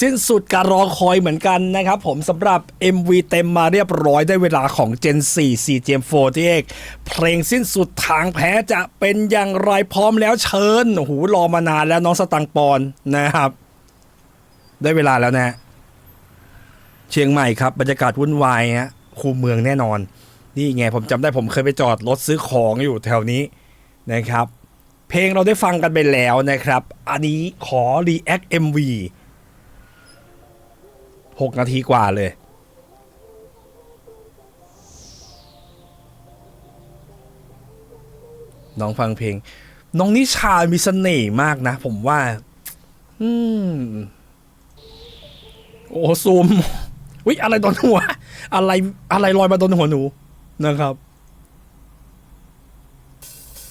สิ้นสุดการรอคอยเหมือนกันนะครับผมสำหรับ MV เต็มมาเรียบร้อยได้เวลาของ Gen 4 4 Gen 4ที่เอกเพลงสิ้นสุดทางแพ้จะเป็นอย่างไรพร้อมแล้วเชิญโอ้โหรอมานานแล้วน้องสตังปอนนะครับ ได้เวลาแล้วนะ เชียงใหม่ครับ บรรยากาศวุ่นวายฮะคูเมืองแน่นอน นี่ไงผมจำได้ผมเคยไปจอดรถซื้อของอยู่แถวนี้นะครับ เพลงเราได้ฟังกันไปแล้วนะครับ อันนี้ขอ React MV 6นาทีกว่าเลย น้องฟังเพลง น้องนิชามีเสน่ห์มากนะ ผมว่า อืม โอ้ซูมวิอะไรโดนหัว อะไรอะไรลอยมาโดนหัวหนูนะครับ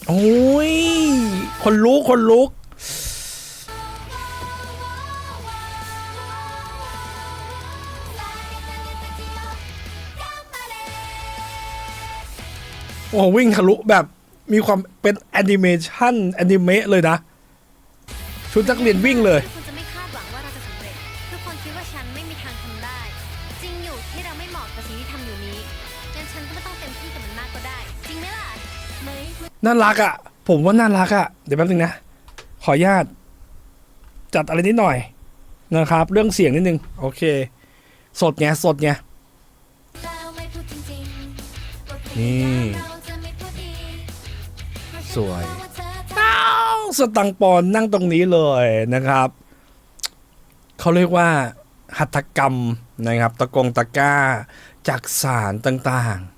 โอ้ย คนลุกคนลุก โอ้โหวิ่งทะลุแบบมีความเป็นแอนิเมชันแอนิเมะเลยนะ ชุดนักเรียนวิ่งเลยทุกคนจะไม่คาดหวังว่าเราจะสำเร็จทุกคนคิดว่าฉันไม่มีทางทำได้ จริงอยู่ที่เราไม่เหมาะกับสิ่งที่ทำอยู่นี้งั้นฉันก็ไม่ต้องเต็มที่กับมันมากก็ได้ จริงไหมล่ะไม่น่ารักอะ่ะ ผมว่าน่ารักอะ่ะ เดี๋ยวแป๊บนึงนะ ขออนุญาต จัดอะไรนิดหน่อยนะครับ เรื่องเสียงนิดนึง โอเค สดไงสดไงนี่ สวยอ้าสตังปอนนั่งตรงนี้เลยนะครับ เขาเรียกว่าหัตถกรรมนะครับ ตะกงตะก้าจากสารต่างๆ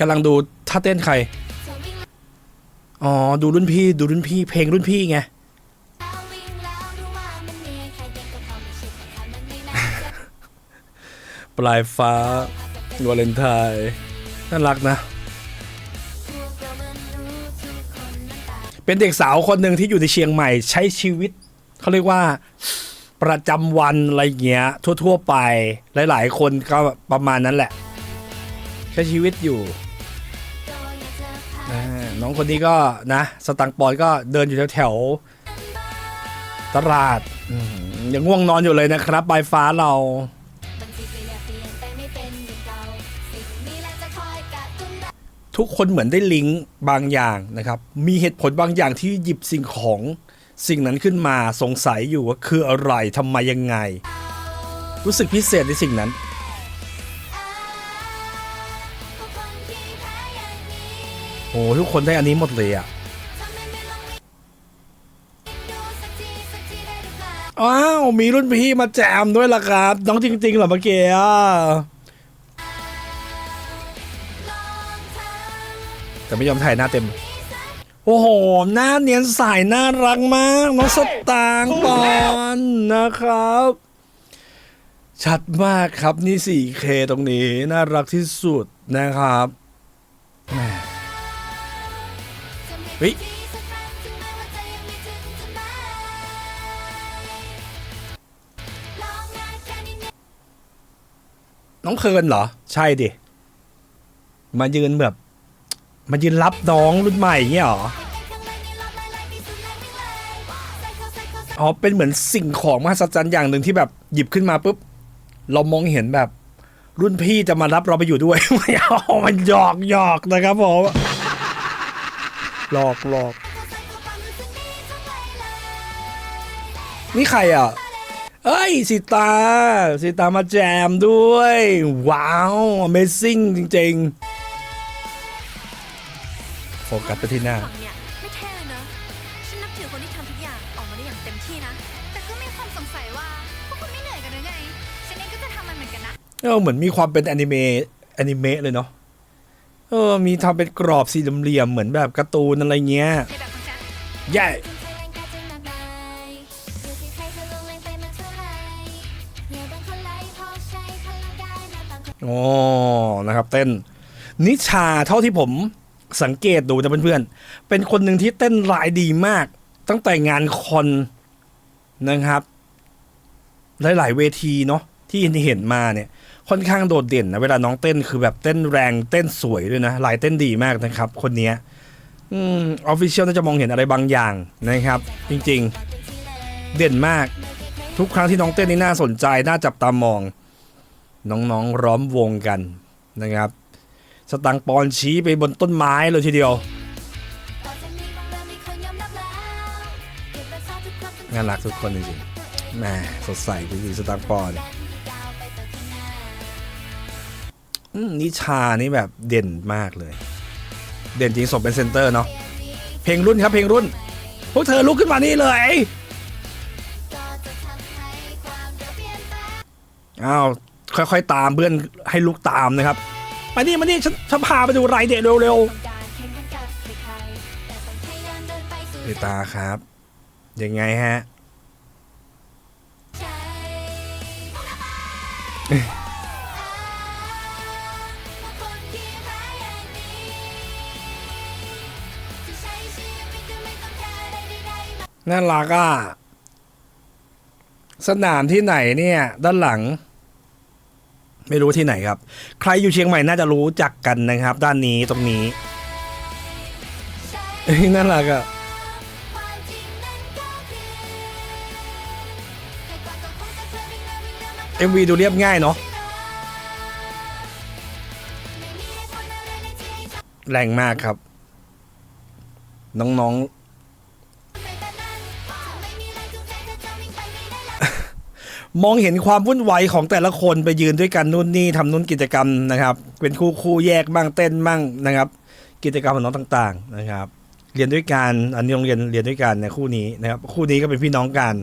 กำลังดูท่าเต้นใคร อ๋อ ดูรุ่นพี่ ดูรุ่นพี่ เพลงรุ่นพี่ไง ปลายฟ้าวาเลนไทน์น่ารักนะ เป็นเด็กสาวคนหนึ่งที่อยู่ในเชียงใหม่ใช้ชีวิต เขาเรียกว่าประจำวันอะไรเงี้ย ทั่ว ๆ ไปหลาย ๆ คนก็ประมาณนั้นแหละ ใช้ชีวิตอยู่ น้องคนนี้ก็นะ สตังปอนก็เดินอยู่แถวๆตลาดยังง่วงนอนอยู่เลยนะครับปลายฟ้าเรา ทุกคนเหมือนได้ลิงก์บางอย่างนะครับ มีเหตุผลบางอย่างที่หยิบสิ่งของสิ่งนั้นขึ้นมาสงสัยอยู่ว่าคืออะไรทำไมยังไง รู้สึกพิเศษในสิ่งนั้นพวกคนที่แพ้อย่างนี้โอ้ทุกคนได้อันนี้หมดเลยอะอ้าอ้าว มีรุ่นพี่มาแจมด้วยล่ะครับ น้องจริง ๆ เหรอเมื่อกี้ แต่ไม่ยอมถ่ายหน้าเต็ม โอ้โห หน้าเนียนใสน่ารักมากน้องสตางค์ปอนนะครับ ชัดมากครับนี่ 4K ตรงนี้น่ารักที่สุดนะครับแหมำจะมีเฮ้ยทีสักครั้งถึงแม้ว่าใจยังไม่ถึงจะมาลองงานแค่นี้เนี่ยน้องเคิร์นเหรอ ใช่ดิ มายืนแบบ มายืนรับน้องรุ่นใหม่เงี้ยหรอให้เป็นข้างนี้เหรอ อ๋อ เป็นเหมือนสิ่งของมหัศจรรย์อย่างหนึ่งที่แบบหยิบขึ้นมาปุ๊บ เรามองเห็นแบบ รุ่นพี่จะมารับเราไปอยู่ด้วยไม่เอามันหยอกหยอกนะครับผมหลอกหลอกนี่ใครอะ เอ้ยสิตาสิตามาแจมด้วย ว้าว Amazing จริง ๆ โฟกัสไปที่หน้าฝั่งเนี่ยไม่เท่เลยเนอะฉันนับถือคนที่ทำทุกอย่างออกมาได้อย่างเต็มที่นะ แต่ก็มีความสงสัยว่าพวกคุณไม่เหนื่อยกันหรือไง ฉันเองก็จะทำมันเหมือนกันนะ เออเหมือนมีความเป็นแอนิเมะแอนิเมะเลยเนาะเออ มีทำเป็นกรอบสี่เหลี่ยมๆเหมือนแบบการ์ตูนอะไรเงี้ยในแบบของฉันแย่ถึงใครแรงกายจะหนักหน่อยอยู่ที่ใครจะลงแรงไปมากเท่าไหร่เนี่ยบางคนไล่พอใช้พลังได้นะบางคนอ๋อนะครับ เต้น นิชาเท่าที่ผม สังเกตดูนะเพื่อนๆ เป็นคนหนึ่งที่เต้นรายดีมาก ตั้งแต่งานคอนนะครับ หลายๆเวทีเนาะที่เห็นมาเนี่ย ค่อนข้างโดดเด่นนะเวลาน้องเต้นคือแบบเต้นแรงเต้นสวยด้วยนะลายเต้นดีมากนะครับ คนเนี้ยอืมออฟฟิเชียลน่าจะมองเห็นอะไรบางอย่างนะครับ จริงๆ เด่นมาก ทุกครั้งที่น้องเต้นนี่น่าสนใจน่าจับตามอง น้องๆร้อมวงกันนะครับ สตังปอนชี้ไปบนต้นไม้เลยทีเดียวน่ารักทุกคนจริงๆแหมสดใสจริงๆสตังปอนนิชานี่แบบเด่นมากเลย เด่นจริงสมเป็นเซนเตอร์เนาะเพลงรุ่นครับเพลงรุ่น พวกเธอลุกขึ้นมานี่เลยอ้าวค่อยๆตามเพื่อนให้ลุกตามนะครับ มานี่มานี่ฉันฉันพาไปดูไรเดะเร็วๆลิตาครับ ยังไงฮะ น่ารักอะ สนามที่ไหนเนี่ย ด้านหลัง ไม่รู้ที่ไหนครับ ใครอยู่เชียงใหม่น่าจะรู้จักกันนะครับ ด้านนี้ตรงนี้เอ้ยน่ารักอะ MV ดูเรียบง่ายเนาะแรงมากครับ น้องๆ มองเห็นความวุ่นวายของแต่ละคนไปยืนด้วยกันนู่นนี่ทำนู่นกิจกรรมนะครับ เป็นคู่คู่แยกบ้างเต้นบ้างนะครับ กิจกรรมของน้องต่าง ๆ นะครับ เรียนด้วยกันอันนี้โรงเรียนเรียนด้วยกันในคู่นี้นะครับ คู่นี้ก็เป็นพี่น้องกัน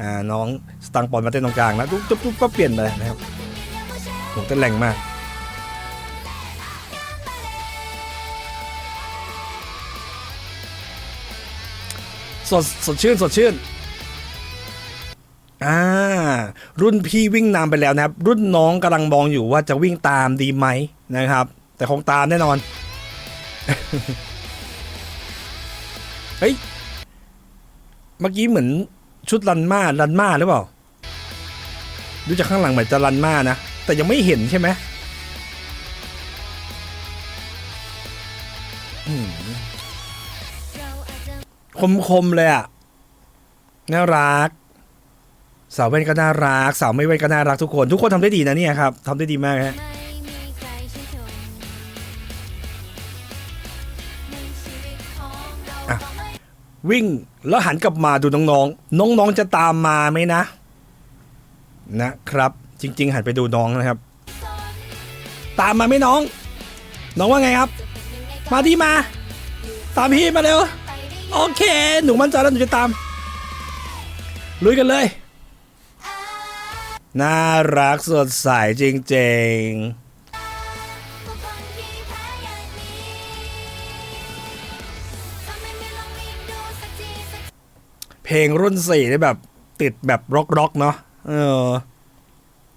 อ่าน้องสตังปอนมาเต้นตรงกลางแล้วปุ๊บปุ๊บปุ๊บก็เปลี่ยนไปนะครับผมเต้นแรงมากสดสดชื่นสดชื่นอ่า รุ่นพี่วิ่งนำไปแล้วนะครับ รุ่นน้องกำลังมองอยู่ว่าจะวิ่งตามดีไหมนะครับ แต่คงตามแน่นอน เฮ้ย เมื่อกี้เหมือนชุดรันมารันมาหรือเปล่า ดูจากข้างหลังเหมือนจะรันมานะ แต่ยังไม่เห็นใช่ไหมคมๆเลยอะน่ารัก สาวเว่นก็น่ารักสาวไม่เว่นก็น่ารักทุกคน ทุกคนทำได้ดีนะเนี่ยครับทำได้ดีมากฮะอะวิ่งแล้วหันกลับมาดูน้องๆ น้องๆจะตามมาไหมนะ นะครับ จริง ๆ หันไปดูน้องนะครับ ตามมาไหมน้อง น้องว่าไงครับ มาที่มา ตามพี่มาเร็วโอเค หนูมั่นใจแล้วหนูจะตามลุยกันเลย น่ารักสดใสจริงๆเพลงรุ่นสี่ได้แบบติดแบบร็อกร็อกๆเนาะเออ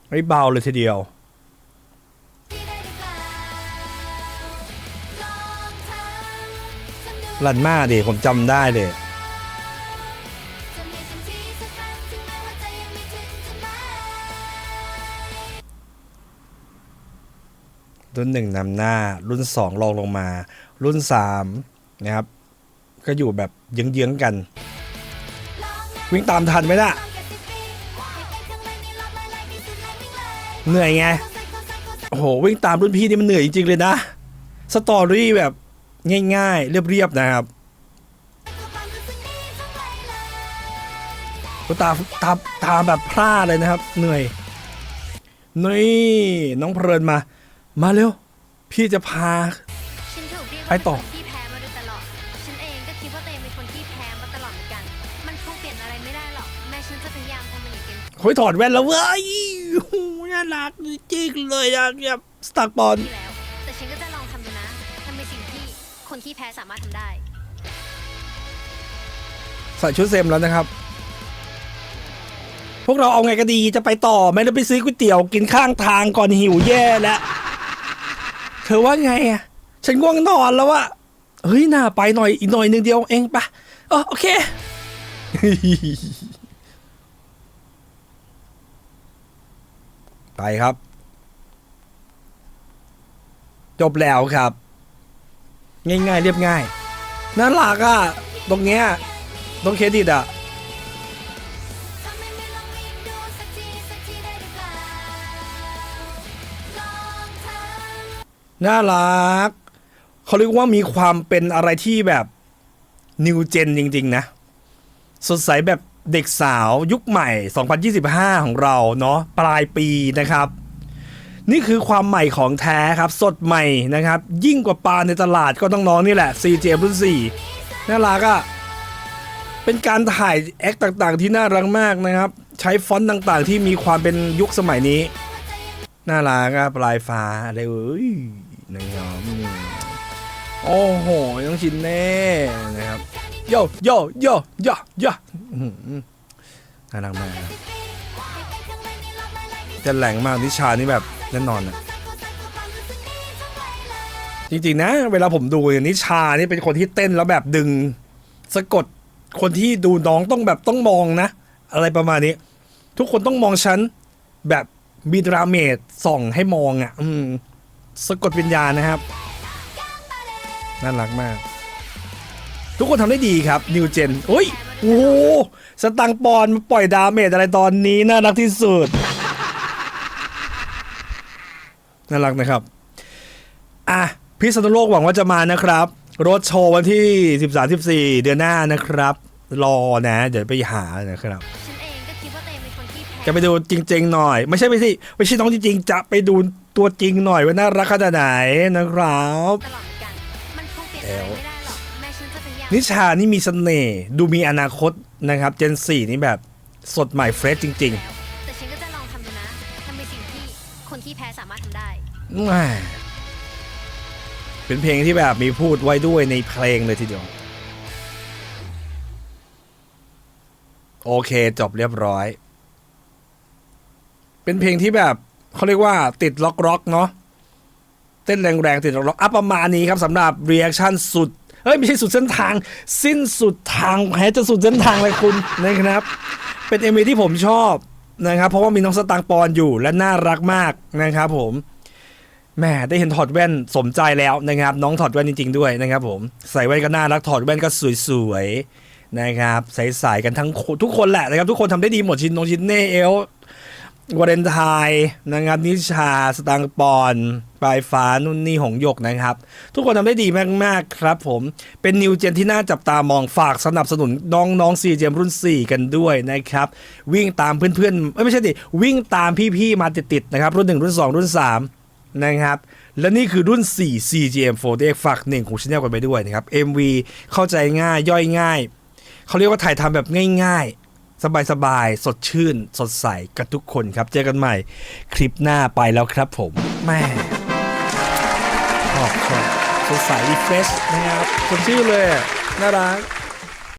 ไม่เบาเลยทีเดียว ลันมาดิผมจำได้เลย รุ่นหนึ่งนำหน้า รุ่นสองรองลงมา รุ่นสามนะครับก็อยู่แบบเยื้องๆกัน วิ่งตามทันไหมล่ะเหนื่อยไงโอ้โหวิ่งตามรุ่นพี่นี่มันเหนื่อยจริงๆเลยนะสตอรี่แบบง่ายๆ เรียบๆนะครับโอ้ตาตาตาแบบพร่าเลยนะครับ เหนื่อยนี่น้องเพลินมา มาเร็ว พี่จะพา ฉันถูกเรียกไปว่าต่อ เป็นคนที่แพ้มาโดยตลอด ฉันเองก็คิดว่าตัวเองเป็นคนที่แพ้มาตลอดเหมือนกัน มันคงเปลี่ยนอะไรไม่ได้หรอก แม้ฉันจะพยายามทำมันอย่างเต็มที่เฮ้ยถอดแว่นแล้วเว้ยโอ้โหน่ารักจริงเลยอะแบบสตาร์บอลแล้ว แต่ฉันก็จะลองทำดูนะทำในสิ่งที่คนที่แพ้สามารถทำได้ ใส่ชุดเซมแล้วนะครับ พวกเราเอาไงก็ดีจะไปต่อไหมแล้วไปซื้อก๋วยเตี๋ยวกินข้างทางก่อนหิวแย่แล้ว เธอว่าไงอะ ฉันง่วงนอนแล้วอะเฮ้ยน่าไปหน่อยอีกหน่อยหนึ่งเดียวเองปะโอเค ไปครับ จบแล้วครับ ง่ายๆเรียบง่ายน่ารักอะ ตรงเนี้ยตรงเครดิตอะ น่ารัก เขาเรียกว่ามีความเป็นอะไรที่แบบนิวเจนจริง ๆ นะ สดใสแบบเด็กสาวยุคใหม่ 2025 ของเราเนาะปลายปีนะครับ นี่คือความใหม่ของแท้ครับ สดใหม่นะครับ ยิ่งกว่าปลาในตลาดก็ต้องน้องนี่แหละ CJ รุ่น4น่ารักอะ่ะเป็นการถ่ายแอคต่างๆ ที่น่ารักมากนะครับ ใช้ฟอนต์ต่างๆ ที่มีความเป็นยุคสมัยนี้ น่ารักอะปลายฟ้าอะไรเอ้ย นะครับอืมโอ้โหต้องชินแน่นะครับโยโยโยโยโยอื้อหือน่ารักมากจะแหลงมากนิชานี่แบบแน่นอนอะจริงๆนะ เวลาผมดูนิชานี่เป็นคนที่เต้นแล้วแบบดึงสะกดคนที่ดูน้องต้องแบบต้องมองนะ อะไรประมาณนี้ ทุกคนต้องมองฉันแบบมีดราเมดส่องให้มองอะ อืม สะกดวิญญาณนะครับ น่ารักมาก ทุกคนทำได้ดีครับนิวเจนโอ้ยโอ้โหสตังค์ปอนมาปล่อยดาเมจอะไรตอนนี้น่ารักที่สุด น่ารักนะครับ อะพิษณุโลกหวังว่าจะมานะครับรถโชว์วันที่ 13-14 เดือนหน้านะครับ รอนะ เดี๋ยวไปหานะครับฉันเองก็คิดว่าตัวเองเป็นคนที่แพ้จะไปดูจริง ๆ หน่อย ไม่ใช่ไม่ใช่ไม่ใช่น้องจริงๆ จะไปดู ตัวจริงหน่อยว่าน่ารักขนาดไหนนะครับตลอดเหมือนกันมันคงเปลี่ยนอะไรไม่ได้หรอกแม้ฉันจะพยายามนิชานี่มีเสน่ห์ดูมีอนาคตนะครับ เจนสี่นี่แบบสดใหม่เฟรชจริงแต่ฉันก็จะลองทำดูนะทำในสิ่งที่คนที่แพ้สามารถทำได้ๆแหม่เป็นเพลงที่แบบมีพูดไว้ด้วยในเพลงเลยทีเดียว โอเคจบเรียบร้อย เป็นเพลงที่แบบ เขาเรียกว่าติดล็อกล็อกเนาะเต้นแรงๆติดล็อกล็อกอะประมาณนี้ครับสำหรับเรีแอคชั่นสุดเฮ้ยไม่ใช่สุดเส้นทาง สิ้นสุดทางแพ้จะสุดเส้นทางเลยคุณนะครับ เป็นเอมีที่ผมชอบนะครับ เพราะว่ามีน้องสตางปอนอยู่และน่ารักมากนะครับ ผมแหม่ได้เห็นถอดแว่นสมใจแล้วนะครับ น้องถอดแว่นจริง ๆ ด้วยนะครับ ผมใส่แว่นก็น่ารักถอดแว่นก็สวยๆนะครับใสๆกันทั้งทุกคนแหละนะครับ ทุกคนทำได้ดีหมดชินนงชินเน่เอล วาเลนไทน์นะครับนิชาสตังปอนปลายฟ้านุ่นนี่หงยกนะครับ ทุกคนทำได้ดีมาก ๆ ครับผมเป็นนิวเจนที่น่าจับตามองฝากสนับสนุนน้องๆ4เจมรุ่น 4 กันด้วยนะครับ วิ่งตามเพื่อนๆเอ้ยไม่ใช่ดิ วิ่งตามพี่ ๆ มาติด ๆ นะครับ รุ่น 1 รุ่น 2 รุ่น 3 นะครับ และนี่คือรุ่น 4 CGM48 ฝากหนึ่งของช anel กันไปด้วยนะครับ MV เข้าใจง่ายย่อยง่าย เขาเรียกว่าถ่ายทำแบบง่าย ๆ สบายๆสดชื่น สดใสกับทุกคนครับ เจอกันใหม่คลิปหน้าไปแล้วครับผมแม่ชอบชอบสดใสรีเฟรชนะครับสดชื่นเลย น่ารัก